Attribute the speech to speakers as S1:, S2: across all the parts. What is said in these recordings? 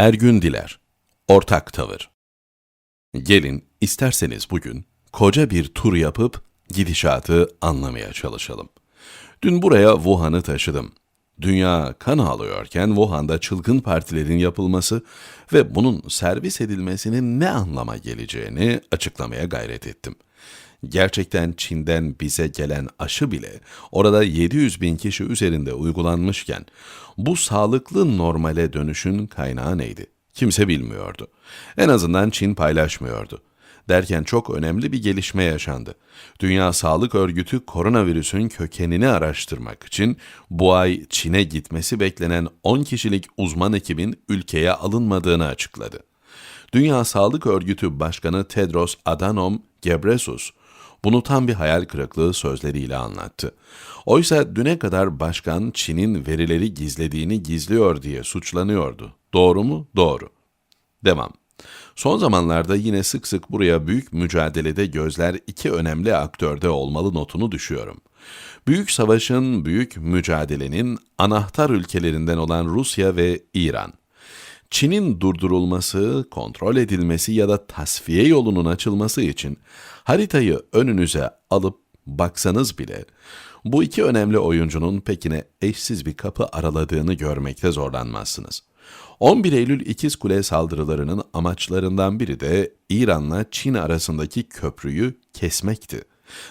S1: Ergün Diler Ortak Tavır Gelin isterseniz bugün koca bir tur yapıp gidişatı anlamaya çalışalım. Dün buraya Wuhan'ı taşıdım. Dünya kan ağlıyorken Wuhan'da çılgın partilerin yapılması ve bunun servis edilmesinin ne anlama geleceğini açıklamaya gayret ettim. Gerçekten Çin'den bize gelen aşı bile orada 700 bin kişi üzerinde uygulanmışken bu sağlıklı normale dönüşün kaynağı neydi? Kimse bilmiyordu. En azından Çin paylaşmıyordu. Derken çok önemli bir gelişme yaşandı. Dünya Sağlık Örgütü koronavirüsün kökenini araştırmak için bu ay Çin'e gitmesi beklenen 10 kişilik uzman ekibin ülkeye alınmadığını açıkladı. Dünya Sağlık Örgütü Başkanı Tedros Adhanom Ghebreyesus bunu tam bir hayal kırıklığı sözleriyle anlattı. Oysa düne kadar başkan Çin'in verileri gizlediğini gizliyor diye suçlanıyordu. Doğru mu? Doğru. Devam. Son zamanlarda yine sık sık buraya büyük mücadelede gözler iki önemli aktörde olmalı notunu düşüyorum. Büyük savaşın, büyük mücadelenin anahtar ülkelerinden olan Rusya ve İran. Çin'in durdurulması, kontrol edilmesi ya da tasfiye yolunun açılması için haritayı önünüze alıp baksanız bile bu iki önemli oyuncunun pekine eşsiz bir kapı araladığını görmekte zorlanmazsınız. 11 Eylül İkiz Kule saldırılarının amaçlarından biri de İran'la Çin arasındaki köprüyü kesmekti.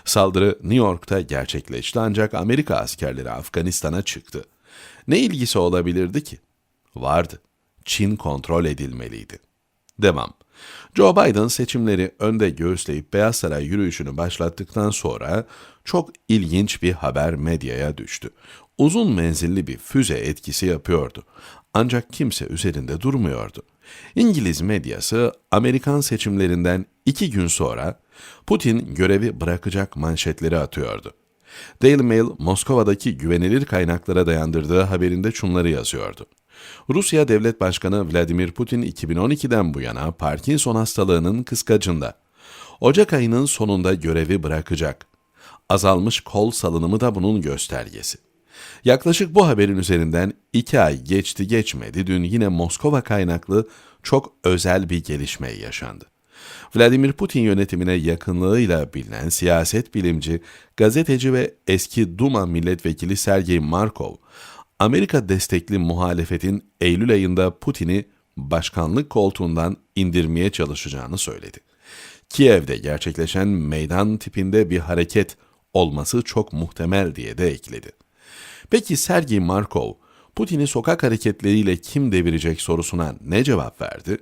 S1: Saldırı New York'ta gerçekleşti ancak Amerika askerleri Afganistan'a çıktı. Ne ilgisi olabilirdi ki? Vardı. Çin kontrol edilmeliydi. Devam. Joe Biden seçimleri önde göğüsleyip Beyaz Saray yürüyüşünü başlattıktan sonra çok ilginç bir haber medyaya düştü. Uzun menzilli bir füze etkisi yapıyordu. Ancak kimse üzerinde durmuyordu. İngiliz medyası Amerikan seçimlerinden iki gün sonra Putin görevi bırakacak manşetleri atıyordu. Daily Mail, Moskova'daki güvenilir kaynaklara dayandırdığı haberinde şunları yazıyordu. Rusya Devlet Başkanı Vladimir Putin 2012'den bu yana Parkinson hastalığının kıskacında. Ocak ayının sonunda görevi bırakacak. Azalmış kol salınımı da bunun göstergesi. Yaklaşık bu haberin üzerinden iki ay geçti geçmedi dün yine Moskova kaynaklı çok özel bir gelişme yaşandı. Vladimir Putin yönetimine yakınlığıyla bilinen siyaset bilimci, gazeteci ve eski Duma milletvekili Sergey Markov, Amerika destekli muhalefetin Eylül ayında Putin'i başkanlık koltuğundan indirmeye çalışacağını söyledi. Kiev'de gerçekleşen meydan tipinde bir hareket olması çok muhtemel diye de ekledi. Peki Sergey Markov, Putin'i sokak hareketleriyle kim devirecek sorusuna ne cevap verdi?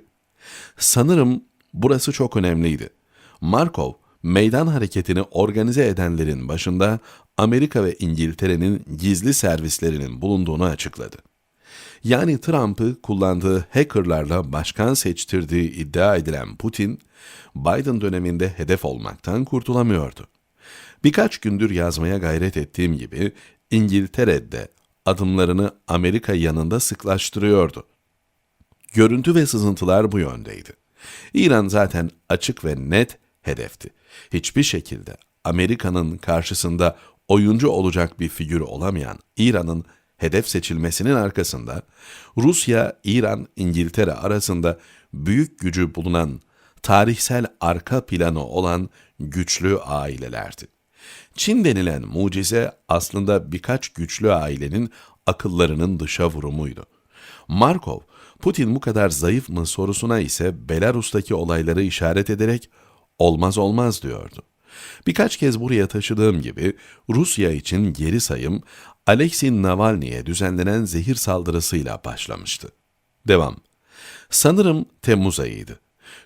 S1: Sanırım burası çok önemliydi. Markov, meydan hareketini organize edenlerin başında Amerika ve İngiltere'nin gizli servislerinin bulunduğunu açıkladı. Yani Trump'ı kullandığı hackerlarla başkan seçtirdiği iddia edilen Putin, Biden döneminde hedef olmaktan kurtulamıyordu. Birkaç gündür yazmaya gayret ettiğim gibi İngiltere'de adımlarını Amerika yanında sıklaştırıyordu. Görüntü ve sızıntılar bu yöndeydi. İran zaten açık ve net hedefti. Hiçbir şekilde Amerika'nın karşısında oyuncu olacak bir figür olamayan İran'ın hedef seçilmesinin arkasında Rusya, İran, İngiltere arasında büyük gücü bulunan tarihsel arka planı olan güçlü ailelerdi. Çin denilen mucize aslında birkaç güçlü ailenin akıllarının dışa vurumuydu. Markov, Putin bu kadar zayıf mı sorusuna ise Belarus'taki olayları işaret ederek olmaz olmaz diyordu. Birkaç kez buraya taşıdığım gibi Rusya için geri sayım Alexei Navalny'e düzenlenen zehir saldırısıyla başlamıştı. Devam. Sanırım Temmuz ayıydı.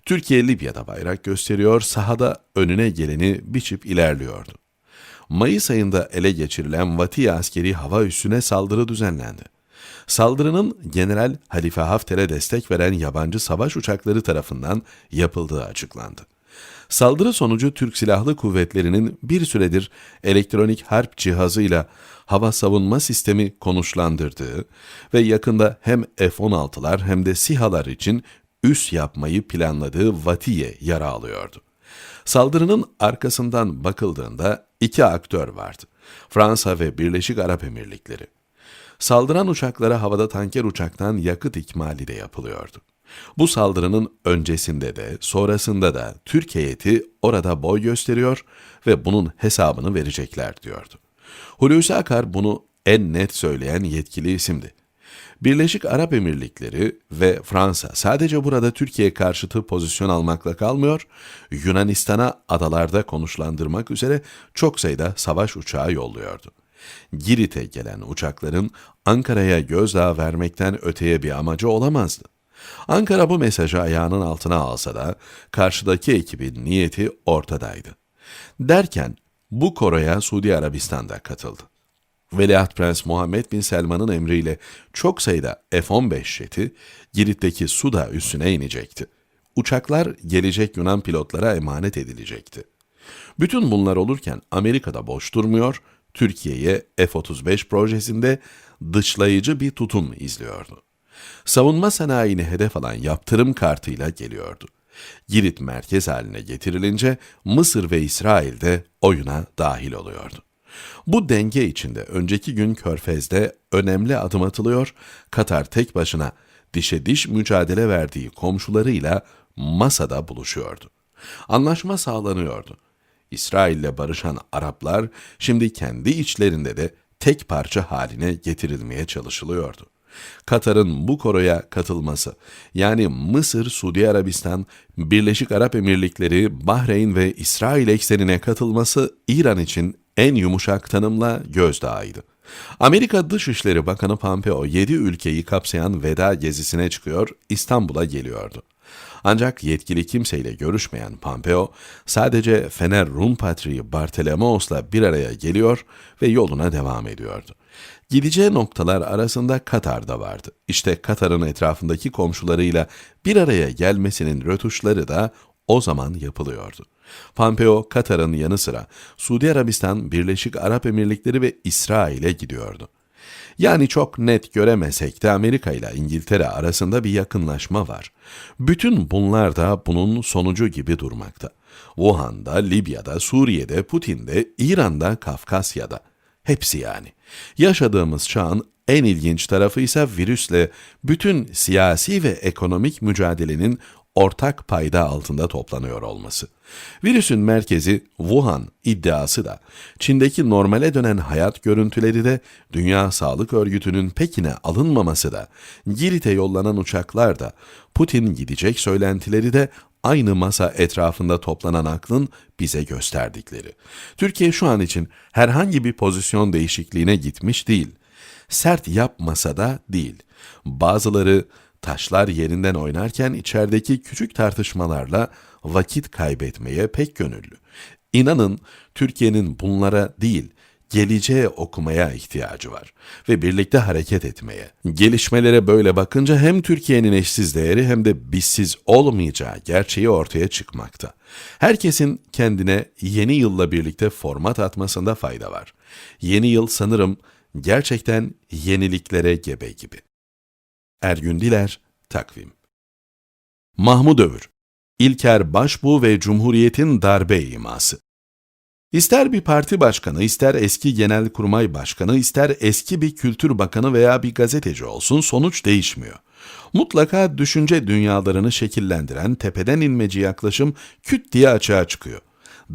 S1: Türkiye Libya'da bayrak gösteriyor, sahada önüne geleni biçip ilerliyordu. Mayıs ayında ele geçirilen Vatiye askeri hava üssüne saldırı düzenlendi. Saldırının General Halife Hafter'e destek veren yabancı savaş uçakları tarafından yapıldığı açıklandı. Saldırı sonucu Türk Silahlı Kuvvetleri'nin bir süredir elektronik harp cihazıyla hava savunma sistemi konuşlandırdığı ve yakında hem F-16'lar hem de SİHA'lar için üs yapmayı planladığı Vatiye yara alıyordu. Saldırının arkasından bakıldığında iki aktör vardı. Fransa ve Birleşik Arap Emirlikleri. Saldıran uçaklara havada tanker uçaktan yakıt ikmali de yapılıyordu. Bu saldırının öncesinde de sonrasında da Türk heyeti orada boy gösteriyor ve bunun hesabını verecekler diyordu. Hulusi Akar bunu en net söyleyen yetkili isimdi. Birleşik Arap Emirlikleri ve Fransa sadece burada Türkiye karşıtı pozisyon almakla kalmıyor, Yunanistan'a adalarda konuşlandırmak üzere çok sayıda savaş uçağı yolluyordu. Girit'e gelen uçakların Ankara'ya gözdağı vermekten öteye bir amacı olamazdı. Ankara bu mesajı ayağının altına alsa da karşıdaki ekibin niyeti ortadaydı. Derken bu koroya Suudi Arabistan da katıldı. Veliaht Prens Muhammed Bin Selman'ın emriyle çok sayıda F-15 jeti Girit'teki Suda üssüne inecekti. Uçaklar gelecek Yunan pilotlara emanet edilecekti. Bütün bunlar olurken Amerika'da boş durmuyor, Türkiye'ye F-35 projesinde dışlayıcı bir tutum izliyordu. Savunma sanayini hedef alan yaptırım kartıyla geliyordu. Girit merkez haline getirilince Mısır ve İsrail de oyuna dahil oluyordu. Bu denge içinde önceki gün Körfez'de önemli adım atılıyor, Katar tek başına dişe diş mücadele verdiği komşularıyla masada buluşuyordu. Anlaşma sağlanıyordu. İsrail'le barışan Araplar şimdi kendi içlerinde de tek parça haline getirilmeye çalışılıyordu. Katar'ın bu koroya katılması, yani Mısır, Suudi Arabistan, Birleşik Arap Emirlikleri, Bahreyn ve İsrail eksenine katılması İran için en yumuşak tanımla gözdağıydı. Amerika Dışişleri Bakanı Pompeo 7 ülkeyi kapsayan veda gezisine çıkıyor, İstanbul'a geliyordu. Ancak yetkili kimseyle görüşmeyen Pompeo sadece Fener Rum Patriği Bartolomeos'la bir araya geliyor ve yoluna devam ediyordu. Gideceği noktalar arasında Katar da vardı. İşte Katar'ın etrafındaki komşularıyla bir araya gelmesinin rötuşları da o zaman yapılıyordu. Pompeo, Katar'ın yanı sıra Suudi Arabistan, Birleşik Arap Emirlikleri ve İsrail'e gidiyordu. Yani çok net göremesek de Amerika ile İngiltere arasında bir yakınlaşma var. Bütün bunlar da bunun sonucu gibi durmakta. Wuhan'da, Libya'da, Suriye'de, Putin'de, İran'da, Kafkasya'da. Hepsi yani. Yaşadığımız çağın en ilginç tarafı ise virüsle bütün siyasi ve ekonomik mücadelenin ortak payda altında toplanıyor olması. Virüsün merkezi Wuhan iddiası da, Çin'deki normale dönen hayat görüntüleri de, Dünya Sağlık Örgütü'nün Pekin'e alınmaması da, Girit'e yollanan uçaklar da, Putin gidecek söylentileri de aynı masa etrafında toplanan aklın bize gösterdikleri. Türkiye şu an için herhangi bir pozisyon değişikliğine gitmiş değil. Sert yapmasa da değil. Bazıları taşlar yerinden oynarken içerideki küçük tartışmalarla vakit kaybetmeye pek gönüllü. İnanın Türkiye'nin bunlara değil, geleceğe okumaya ihtiyacı var ve birlikte hareket etmeye. Gelişmelere böyle bakınca hem Türkiye'nin eşsiz değeri hem de bizsiz olmayacağı gerçeği ortaya çıkmakta. Herkesin kendine yeni yılla birlikte format atmasında fayda var. Yeni yıl sanırım gerçekten yeniliklere gebe gibi. Ergün Diler, Takvim Mahmud Övür İlker Başbuğ ve Cumhuriyet'in darbe iması İster bir parti başkanı, ister eski genelkurmay başkanı, ister eski bir kültür bakanı veya bir gazeteci olsun sonuç değişmiyor. Mutlaka düşünce dünyalarını şekillendiren tepeden inmeci yaklaşım küt diye açığa çıkıyor.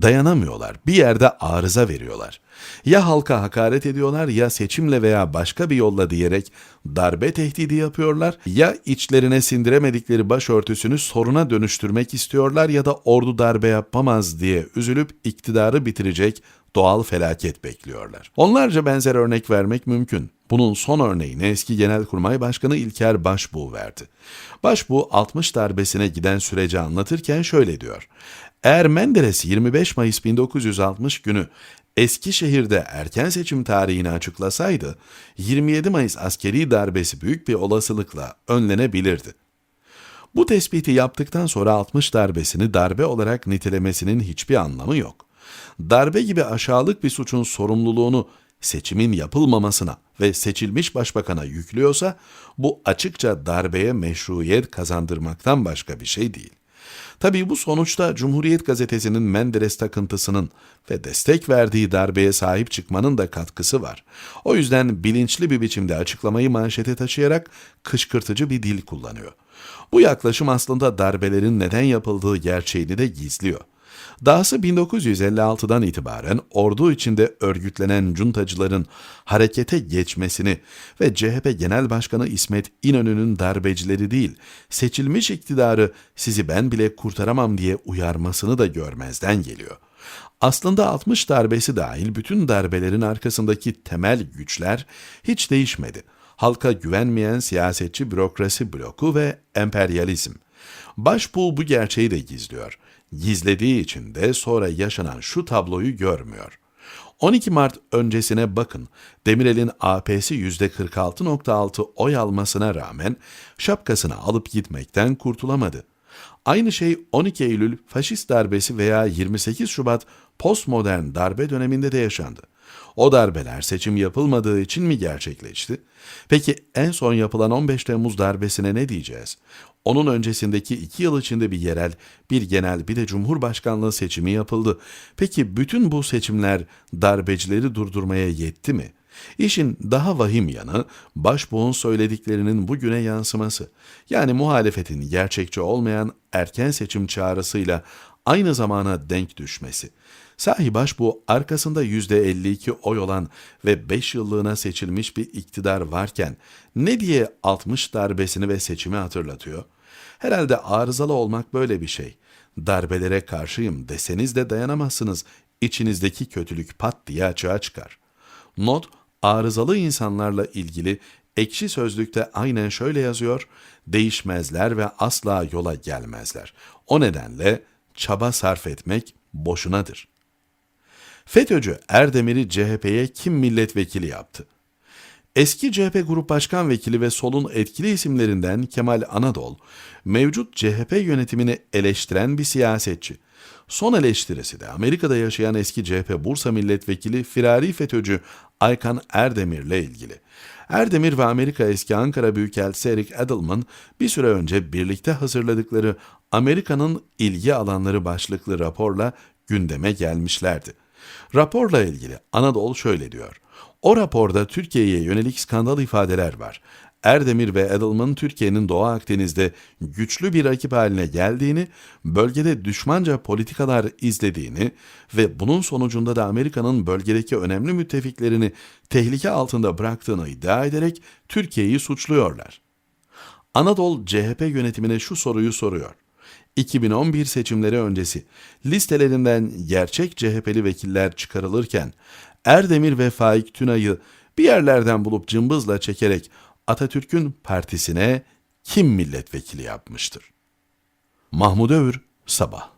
S1: Dayanamıyorlar, bir yerde arıza veriyorlar. Ya halka hakaret ediyorlar ya seçimle veya başka bir yolla diyerek darbe tehdidi yapıyorlar ya içlerine sindiremedikleri başörtüsünü soruna dönüştürmek istiyorlar ya da ordu darbe yapamaz diye üzülüp iktidarı bitirecek doğal felaket bekliyorlar. Onlarca benzer örnek vermek mümkün. Bunun son örneğini eski Genelkurmay Başkanı İlker Başbuğ verdi. Başbuğ 60 darbesine giden süreci anlatırken şöyle diyor. Eğer Menderes 25 Mayıs 1960 günü Eskişehir'de erken seçim tarihini açıklasaydı 27 Mayıs askeri darbesi büyük bir olasılıkla önlenebilirdi. Bu tespiti yaptıktan sonra 60 darbesini darbe olarak nitelemesinin hiçbir anlamı yok. Darbe gibi aşağılık bir suçun sorumluluğunu seçimin yapılmamasına ve seçilmiş başbakana yüklüyorsa bu açıkça darbeye meşruiyet kazandırmaktan başka bir şey değil. Tabii bu sonuçta Cumhuriyet Gazetesi'nin Menderes takıntısının ve destek verdiği darbeye sahip çıkmanın da katkısı var. O yüzden bilinçli bir biçimde açıklamayı manşete taşıyarak kışkırtıcı bir dil kullanıyor. Bu yaklaşım aslında darbelerin neden yapıldığı gerçeğini de gizliyor. Dahası 1956'dan itibaren ordu içinde örgütlenen cuntacıların harekete geçmesini ve CHP Genel Başkanı İsmet İnönü'nün darbecileri değil, seçilmiş iktidarı sizi ben bile kurtaramam diye uyarmasını da görmezden geliyor. Aslında 60 darbesi dahil bütün darbelerin arkasındaki temel güçler hiç değişmedi. Halka güvenmeyen siyasetçi bürokrasi bloku ve emperyalizm. Başbuğ bu gerçeği de gizliyor. Gizlediği için de sonra yaşanan şu tabloyu görmüyor. 12 Mart öncesine bakın. Demirel'in AP'si %46.6 oy almasına rağmen şapkasını alıp gitmekten kurtulamadı. Aynı şey 12 Eylül faşist darbesi veya 28 Şubat postmodern darbe döneminde de yaşandı. O darbeler seçim yapılmadığı için mi gerçekleşti? Peki en son yapılan 15 Temmuz darbesine ne diyeceğiz? Onun öncesindeki iki yıl içinde bir yerel, bir genel bir de cumhurbaşkanlığı seçimi yapıldı. Peki bütün bu seçimler darbecileri durdurmaya yetti mi? İşin daha vahim yanı başbuğun söylediklerinin bugüne yansıması. Yani muhalefetin gerçekçi olmayan erken seçim çağrısıyla aynı zamana denk düşmesi. Sahi başbuğ arkasında %52 oy olan ve 5 yıllığına seçilmiş bir iktidar varken ne diye 60 darbesini ve seçimi hatırlatıyor? Herhalde arızalı olmak böyle bir şey. Darbelere karşıyım deseniz de dayanamazsınız. İçinizdeki kötülük pat diye açığa çıkar. Not, arızalı insanlarla ilgili ekşi sözlükte aynen şöyle yazıyor, değişmezler ve asla yola gelmezler. O nedenle çaba sarf etmek boşunadır. FETÖ'cü Erdemir'i CHP'ye kim milletvekili yaptı? Eski CHP Grup Başkan Vekili ve solun etkili isimlerinden Kemal Anadol, mevcut CHP yönetimini eleştiren bir siyasetçi. Son eleştirisi de Amerika'da yaşayan eski CHP Bursa Milletvekili firari FETÖ'cü Aykan Erdemir'le ilgili. Erdemir ve Amerika eski Ankara Büyükelçisi Eric Edelman bir süre önce birlikte hazırladıkları Amerika'nın ilgi alanları başlıklı raporla gündeme gelmişlerdi. Raporla ilgili Anadolu şöyle diyor. O raporda Türkiye'ye yönelik skandal ifadeler var. Erdemir ve Edelman Türkiye'nin Doğu Akdeniz'de güçlü bir rakip haline geldiğini, bölgede düşmanca politikalar izlediğini ve bunun sonucunda da Amerika'nın bölgedeki önemli müttefiklerini tehlike altında bıraktığını iddia ederek Türkiye'yi suçluyorlar. Anadolu CHP yönetimine şu soruyu soruyor. 2011 seçimleri öncesi listelerinden gerçek CHP'li vekiller çıkarılırken Erdemir ve Faik Tünay'ı bir yerlerden bulup cımbızla çekerek Atatürk'ün partisine kim milletvekili yapmıştır? Mahmud Övür, Sabah